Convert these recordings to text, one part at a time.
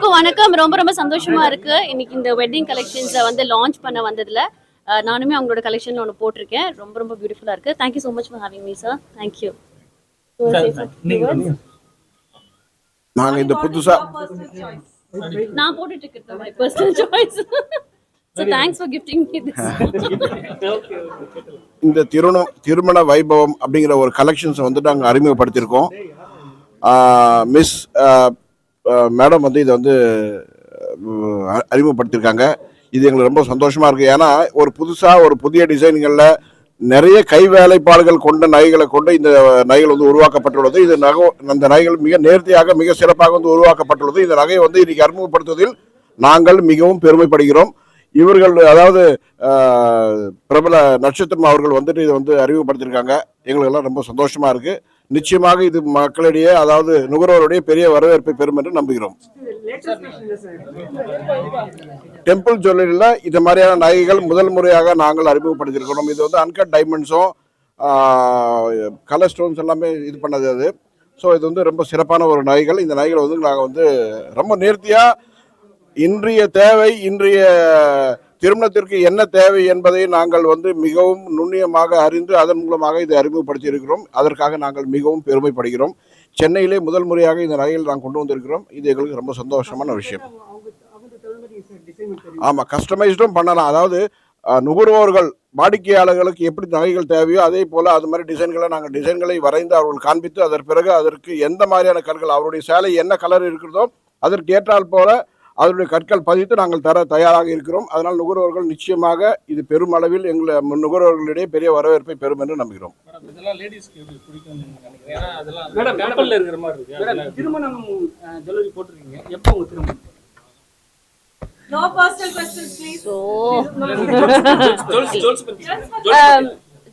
எல்லாருக்கும் வணக்கம். ரொம்ப ரொம்ப சந்தோஷமா இருக்கு. இன்னைக்கு இந்த வெட்டிங் கலெக்ஷன்ஸை வந்து லான்ச் பண்ண வந்ததுல நானுமே அவங்களோட கலெக்ஷன்ல ஒன்று போட்டிருக்கேன். ரொம்ப ரொம்ப பியூட்டிஃபுல்லா இருக்கு. Thank you so much for having me sir thank you நாங்க இந்த புதுசா நான் போட்டுட்டு இருக்கிறது my personal choice so thanks for gifting me this இந்த திருமண திருமண வைபவம் அப்படிங்கிற ஒரு கலெக்ஷன்ஸை வந்து நாங்கள் அறிமுகப்படுத்தியிருக்கோம். மிஸ் மேடம் வந்து இதை வந்து அறிமுகப்படுத்தியிருக்காங்க. இது எங்களுக்கு ரொம்ப சந்தோஷமா இருக்கு. ஏன்னா ஒரு புதுசா ஒரு புதிய டிசைன்களில் நிறைய கை வேலைப்பாடுகள் கொண்ட நகைகளை கொண்டு இந்த நகைகள் வந்து உருவாக்கப்பட்டுள்ளது. இது நகை அந்த நகைகள் மிக நேர்த்தியாக மிக சிறப்பாக வந்து உருவாக்கப்பட்டுள்ளது. இந்த நகையை வந்து இன்னைக்கு அறிமுகப்படுத்துவதில் நாங்கள் மிகவும் பெருமைப்படுகிறோம். இவர்கள் அதாவது பிரபல நட்சத்திரம் அவர்கள் வந்துட்டு இதை வந்து அறிமுகப்படுத்தியிருக்காங்க. எங்களுக்கெல்லாம் ரொம்ப சந்தோஷமா இருக்குது நிச்சயமாக இது மக்களிடையே அதாவது நுகர்வோருடைய பெரிய வரவேற்பை பெறும் என்று நம்புகிறோம். டெம்பிள் ஜுவல்லரியில் இது மாதிரியான நகைகள் முதல் முறையாக நாங்கள் அறிமுகப்படுத்தியிருக்கிறோம். இது வந்து அன்கட் டைமண்ட்ஸும் கலர் ஸ்டோன்ஸ் எல்லாமே இது பண்ணது அது. ஸோ இது வந்து ரொம்ப சிறப்பான ஒரு நகைகள். இந்த நகைகளை வந்து நாங்கள் வந்து ரொம்ப நேர்த்தியாக இன்றைய தேவை இன்றைய திருமணத்திற்கு என்ன தேவை என்பதை நாங்கள் வந்து மிகவும் நுண்ணியமாக அறிந்து அதன் மூலமாக இதை அறிமுகப்படுத்தி இருக்கிறோம் அதற்காக நாங்கள் மிகவும் பெருமைப்படுகிறோம். சென்னையிலே முதல் முறையாக இந்த நகைகள் நாங்கள் கொண்டு வந்திருக்கிறோம். இது எங்களுக்கு ரொம்ப சந்தோஷமான விஷயம். ஆமாம் கஸ்டமைஸ்டும் பண்ணலாம். அதாவது நுகர்வோர்கள் வாடிக்கையாளர்களுக்கு எப்படி நகைகள் தேவையோ அதே போல் அது மாதிரி டிசைன்களை நாங்கள் டிசைன்களை வரைந்து அவர்கள் காண்பித்து அதன் பிறகு அதற்கு எந்த மாதிரியான கற்கள் அவருடைய சேலை என்ன கலர் இருக்கிறதோ அதற்கு ஏற்றால் போல அதனுடைய கற்கள் பதித்து நாங்கள் தர தயாராக இருக்கிறோம். அதனால் நுகர்வோர்கள் நிச்சயமாக இது பெருமளவில் எங்களை நுகர்வோர்களிடையே பெரிய வரவேற்பை பெறும் என்று நம்புகிறோம். ஜுவல்ஸ்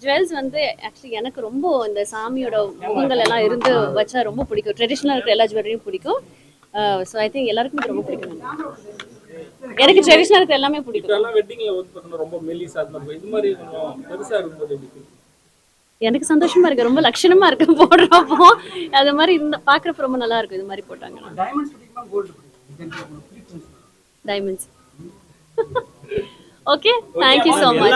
ஜுவல்ஸ் வந்து ஆக்சுவலி எனக்கு ரொம்ப இந்த சாமியோட முகங்கள் எல்லாம் இருந்து வச்சா ரொம்ப பிடிக்கும். ட்ரெடிஷ்னலாக இருக்கிற எல்லா ஜுவல்லரியும் பிடிக்கும். ஸோ ஐ திங்க் எல்லாருக்கும் இது ரொம்ப பிடிக்கும். எனக்கு ட்ரெடிஷ்னலாக இருக்கிற எல்லாமே பிடிக்கும். எல்லாம் வெட்டிங்ல வந்து பார்த்தீங்கன்னா ரொம்ப மெல்லிசா மாதிரி இது மாதிரி பெருசா இருக்கும்போது? எனக்கு சந்தோஷமா இருக்கு ரொம்ப லட்சணமா இருக்கு போடுறப்போ. அது மாதிரி இந்த பாக்குறப்ப ரொம்ப நல்லா இருக்கும் இது மாதிரி போட்டாங்கன்னா. டைமண்ட்ஸ் பிடிக்குமா கோல்டு பிடிக்குமா? Diamonds okay thank you so much